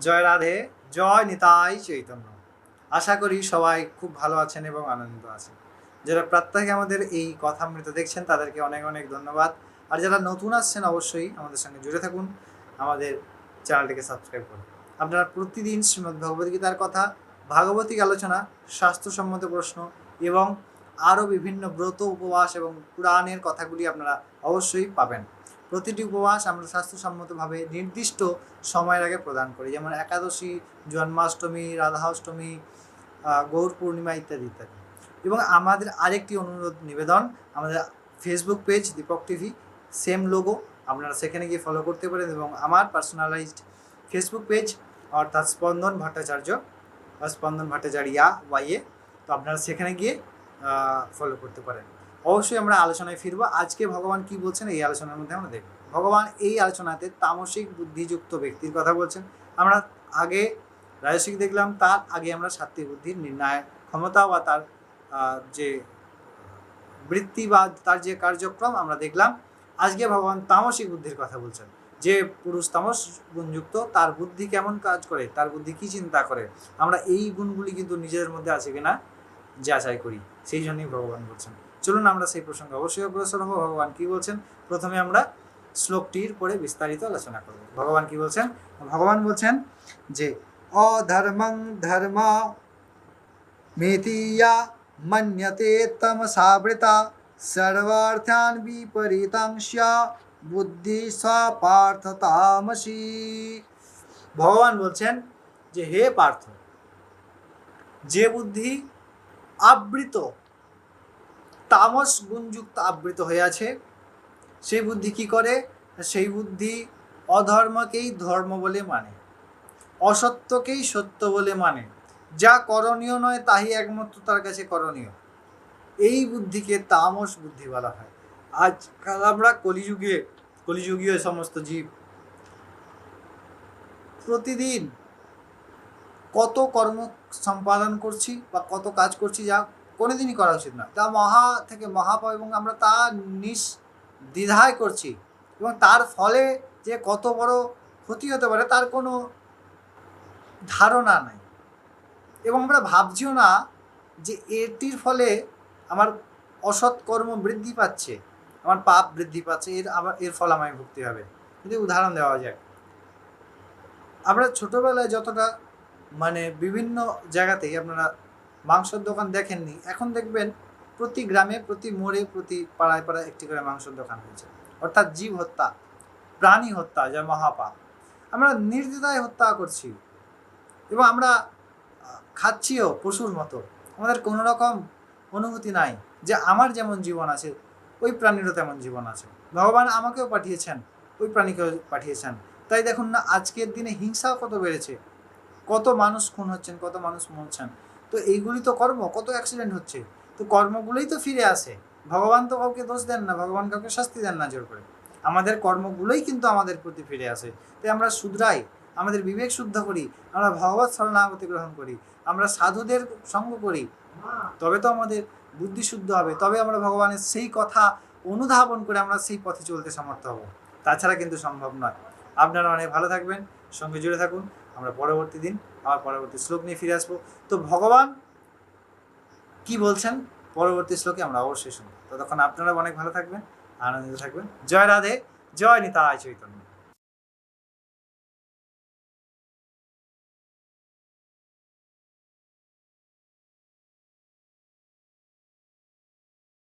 জয় রাধে, জয় নিতাই চৈতন্য। আশা করি সবাই খুব ভালো আছেন এবং আনন্দিত আছেন। যারা প্রত্যেকে আমাদের এই কথামৃত দেখছেন, তাদেরকে অনেক অনেক ধন্যবাদ। আর যারা নতুন আসছেন, অবশ্যই আমাদের সঙ্গে জুড়ে থাকুন। আমাদের চ্যানেলটিকে সাবস্ক্রাইব করুন। আপনারা প্রতিদিন শ্রীমদ্ ভগবদ্গীতার কথা, ভাগবতিক আলোচনা, স্বাস্থ্যসম্মত প্রশ্ন এবং আরও বিভিন্ন ব্রত উপবাস এবং পুরাণের কথাগুলি আপনারা অবশ্যই পাবেন। প্রতিটি উপবাস আমরা স্বাস্থ্যসম্মতভাবে নির্দিষ্ট সময়ের আগে প্রদান করি। যেমন একাদশী, জন্মাষ্টমী, রাধাষ্টমী গৌর পূর্ণিমা ইত্যাদি ইত্যাদি। এবং আমাদের আরেকটি অনুরোধ নিবেদন, আমাদের Facebook page Deepak TV same logo আপনারা সেখানে গিয়ে ফলো করতে পারেন এবং আমার পার্সোনালাইজড ফেসবুক পেজ অর্থাৎ স্পন্দন ভট্টাচার্য বা স্পন্দন ভট্টাচার্যা ওয়াইয়ে তো আপনারা সেখানে গিয়ে ফলো করতে পারেন। অবশ্যই আমরা আলোচনায় ফিরবো। আজকে ভগবান কি বলছেন এই আলোচনার মধ্যে আমরা দেখব। ভগবান এই আলোচনাতে তামসিক বুদ্ধিযুক্ত ব্যক্তির কথা বলছেন। আমরা আগে রাজসিক দেখলাম, তার আগে আমরা সাত্বিক বুদ্ধির নির্ণয় ক্ষমতা বা তার যে বৃত্তি বা তার যে কার্যক্রম আমরা দেখলাম। আজকে ভগবান তামসিক বুদ্ধির কথা বলছেন। যে পুরুষ তামস গুণযুক্ত, তার বুদ্ধি কেমন কাজ করে, তার বুদ্ধি কি চিন্তা করে? আমরা এই গুণগুলি কিন্তু নিজেদের মধ্যে আছে কিনা যাচাই করি। সেই জন্যই ভগবান বলছেন। চলুন আমরা সেই প্রসঙ্গে অবশ্যই অগ্রসর হব। ভগবান কি বলছেন? প্রথমে আমরা শ্লোকটির পরে বিস্তারিত আলোচনা করব। ভগবান কি বলছেন? ভগবান বলছেন যে, অধর্মং ধর্ম মেতিয়া মন্যতে তমসাবৃতা সর্বার্থান বিপরীতাংশ বুদ্ধি স্বপার্থ তামসী ভগবান বলছেন যে, হে পার্থ, যে বুদ্ধি আবৃত তামস গুণযুক্ত আবৃত হয়ে আছে সেই বুদ্ধি কি করে? সেই বুদ্ধি অধর্মকেই ধর্ম বলে মানে অসত্যকেই সত্য বলে মানে। যা করণীয় নয় তাই একমাত্র তার কাছে করণীয়। এই বুদ্ধিকে তামস বুদ্ধি বলা হয়। আজকাল আমরা কলিযুগে, কলিযুগীয় সমস্ত জীব প্রতিদিন কত কর্ম সম্পাদন করছি বা কত কাজ করছি যা কোনোদিনই করা উচিত না। তা মহা থেকে মহাপ এবং আমরা তা নিস দ্বিধায় করছি এবং তার ফলে যে কত বড় ক্ষতি হতে পারে তার কোনো ধারণা নাই। এবং আমরা ভাবছিও না যে এটির ফলে আমার অসৎ কর্ম বৃদ্ধি পাচ্ছে, আমার পাপ বৃদ্ধি পাচ্ছে, এর আবার, এর ফল আমায় ভুগতে হবে। যদি উদাহরণ দেওয়া যায়। আমরা ছোটোবেলায় যতটা মানে বিভিন্ন জায়গাতেই আপনারা মাংসের দোকান দেখেননি। এখন দেখবেন প্রতি গ্রামে, প্রতি মোড়ে, প্রতি পাড়ায় পাড়ায় একটি করে মাংসের দোকান হয়েছে। অর্থাৎ জীব হত্যা, প্রাণী হত্যা, যা মহাপাপ। আমরা নির্দ্বিধায় হত্যা করছি। এবং আমরা খাচ্ছিও পশুর মতো। আমাদের কোনো রকম অনুভূতি নাই যে আমার যেমন জীবন আছে, ওই প্রাণীরও তেমন জীবন আছে। ভগবান আমাকেও পাঠিয়েছেন, ওই প্রাণীকেও পাঠিয়েছেন। তাই দেখুন না, আজকের দিনে হিংসাও কত বেড়েছে। কত মানুষ খুন হচ্ছেন, কত মানুষ মরছেন। তো এইগুলি তো কর্ম, কত অ্যাক্সিডেন্ট হচ্ছে? তো কর্মগুলোই তো ফিরে আসে। ভগবান তো কাউকে দোষ দেন না, ভগবান কাউকে শাস্তি দেন না জোর করে। আমাদের কর্মগুলোই কিন্তু আমাদের প্রতি ফিরে আসে। তাই আমরা শুধরাই, আমাদের বিবেক শুদ্ধ করি, আমরা ভগবত শরণাগতি গ্রহণ করি, আমরা সাধুদের সঙ্গ করি। তবে তো আমাদের বুদ্ধি শুদ্ধ হবে, তবে আমরা ভগবানের সেই কথা অনুধাবন করে আমরা সেই পথে চলতে সমর্থ হব। তাছাড়া কিন্তু সম্ভব নয়। আপনারা অনেক ভালো থাকবেন। সঙ্গে জুড়ে থাকুন। আমরা পরবর্তী দিন আবার পরবর্তী শ্লোক নিয়ে ফিরে আসব। তো ভগবান কি বলছেন? পরবর্তী শ্লোকে আমরা অবশ্যই শুনব। ততক্ষণ আপনারা অনেক ভালো থাকবেন, আনন্দিত থাকবেন। জয় রাধে, জয় নিতাই চৈতন্য।